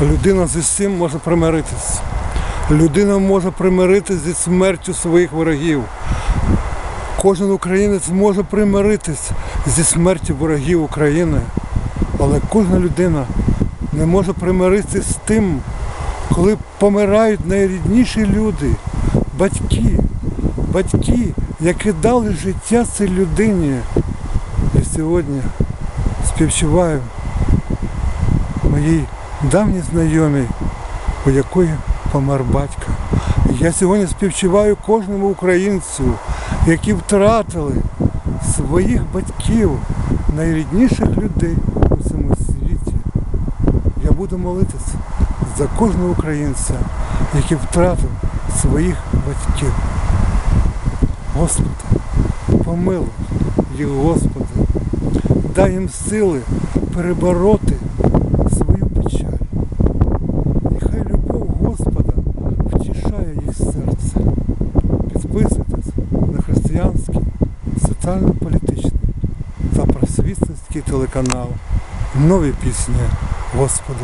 Людина зі всім може примиритись. Людина може примиритись зі смертю своїх ворогів. Кожен українець може примиритись зі смертю ворогів України. Але кожна людина не може примиритися з тим, коли помирають найрідніші люди, батьки, батьки, які дали життя цій людині. І сьогодні співчуваю моїй давній знайомій, у якої помер батько. Я сьогодні співчуваю кожному українцю, які втратили своїх батьків, найрідніших людей у цьому світі. Я буду молитися за кожного українця, який втратив своїх батьків. Господи, помилуй їх, Господи, дай їм сили перебороти Підписуйтесь на християнський, соціально-політичний та просвітницький телеканал. Нові пісні Господа.